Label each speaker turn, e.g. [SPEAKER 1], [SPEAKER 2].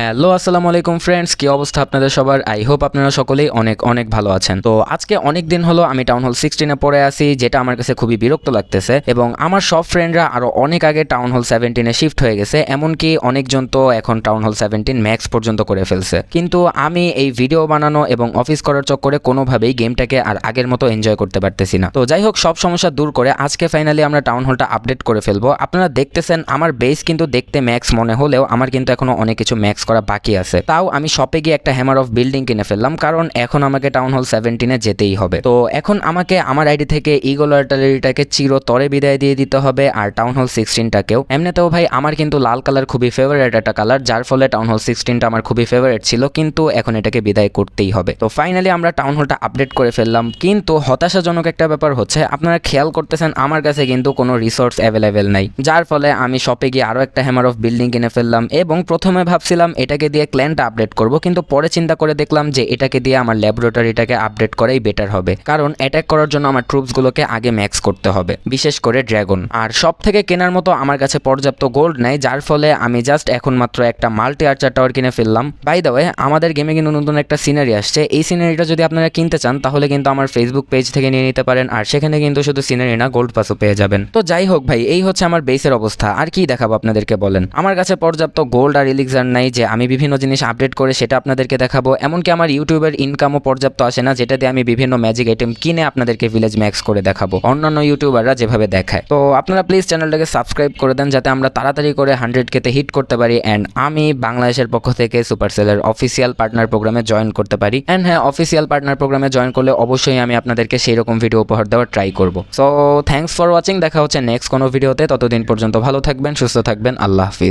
[SPEAKER 1] Hello, আসসালামু আলাইকুম friends কি অবস্থা আপনাদের সবার? আই হোপ আপনারা সকলেই অনেক অনেক ভালো আছেন। তো আজকে অনেক দিন হলো আমি টাউন হল সিক্সটিনে পড়ে আছি, যেটা আমার কাছে খুবই বিরক্ত লাগতেছে এবং আমার সব ফ্রেন্ডরা আরও অনেক আগে টাউন হল সেভেন্টিনে শিফট হয়ে গেছে, এমনকি অনেকজন তো এখন টাউন হল সেভেন্টিন ম্যাক্স পর্যন্ত করে ফেলছে। কিন্তু আমি এই ভিডিও বানানো এবং অফিস করার চক্করে কোনোভাবেই গেমটাকে আর আগের মতো এনজয় করতে পারতেছি না। তো যাই হোক, সব সমস্যা দূর করে আজকে ফাইনালি আমরা টাউন হলটা আপডেট করে ফেলব। আপনারা দেখতেছেন, আমার বেস কিন্তু দেখতে ম্যাক্স মনে হলেও আমার কিন্তু এখনও অনেক কিছু ম্যাক্স করা বাকি আছে। তাও আমি শপে গিয়ে একটা হ্যামার অফ বিল্ডিং কিনে ফেললাম, কারণ এখন আমাকে টাউন হল সেভেন্টিনে যেতেই হবে। তো এখন আমাকে আমার আইডি থেকে ইগোল আর্টালারিটাকে চিরতরে বিদায় দিয়ে দিতে হবে, আর টাউন হল সিক্সটিনটাকেও এমনিতেও ভাই, আমার কিন্তু লাল কালার খুবই ফেভারিট একটা কালার যার ফলে টাউন হল সিক্সটিনটা আমার খুবই ফেভারিট ছিল, কিন্তু এখন এটাকে বিদায় করতেই হবে। তো ফাইনালি আমরা টাউন হলটা আপডেট করে ফেললাম, কিন্তু হতাশাজনক একটা ব্যাপার হচ্ছে, আপনারা খেয়াল করতেছেন, আমার কাছে কিন্তু কোনো রিসোর্স অ্যাভেলেবেল নাই। যার ফলে আমি শপে গিয়ে আরও একটা হ্যামার অফ বিল্ডিং কিনে ফেললাম, এবং প্রথমে ভাবছিলাম এটাকে দিয়ে ক্ল্যানটা আপডেট করব। কিন্তু পরে চিন্তা করে দেখলাম যে এটাকে দিয়ে আমার ল্যাবরেটরিটাকে আপডেট করাই বেটার হবে। কারণ অ্যাটাক করার জন্য আমার ট্রুপসগুলোকে আগে ম্যাক্স করতে হবে, বিশেষ করে ড্রাগন আর সব থেকে কেনার মতো আমার কাছে পর্যাপ্ত গোল্ড নাই, যার ফলে আমি জাস্ট এখন মাত্র একটা মাল্টি আর্চার টাওয়ার কিনে ফেললাম। বাই দ্য ওয়ে আমাদের গেমে কিন্তু নতুন একটা সিনারি আসছে। এই সিনারিটা যদি আপনারা কিনতে চান, তাহলে কিন্তু আমার ফেসবুক পেজ থেকে নিয়ে নিতে পারেন। আর সেখানে কিন্তু শুধু সিনারি না গোল্ড পাসও পেয়ে যাবেন। তো যাই হোক ভাই, এই হচ্ছে আমার বেসের অবস্থা। আর কি দেখাবো আপনাদেরকে বলেন? আমার কাছে পর্যাপ্ত গোল্ড আর ইলিক্সার নাই যে আমি বিভিন্ন জিনিস আপডেট করে সেটা আপনাদেরকে দেখাবো। এমনকি আমার ইউটিউবের ইনকামও পর্যাপ্ত আসে না, যেটা দিয়ে আমি বিভিন্ন ম্যাজিক আইটেম কিনে আপনাদেরকে ভিলেজ ম্যাক্স করে দেখাবো, অন্যান্য ইউটিউবাররা যেভাবে দেখায়। তো আপনারা প্লিজ চ্যানেলটাকে সাবস্ক্রাইব করে দেন, যাতে আমরা তাড়াতাড়ি করে হান্ড্রেড কেতে হিট করতে পারি অ্যান্ড আমি বাংলাদেশের পক্ষ থেকে সুপার সুপারসেলের অফিসিয়াল পার্টনার প্রোগ্রামে জয়েন করতে পারি। অ্যান্ড হ্যাঁ অফিসিয়াল পার্টনার প্রোগ্রামে জয়েন করলে অবশ্যই আমি আপনাদেরকে সেই রকম ভিডিও উপহার দেওয়ার ট্রাই করব। সো থ্যাংকস ফর ওয়াচিং দেখা হচ্ছে নেক্সট কোনো ভিডিওতে ততদিন পর্যন্ত ভালো থাকবেন, সুস্থ থাকবেন, আল্লাহ হাফিজ।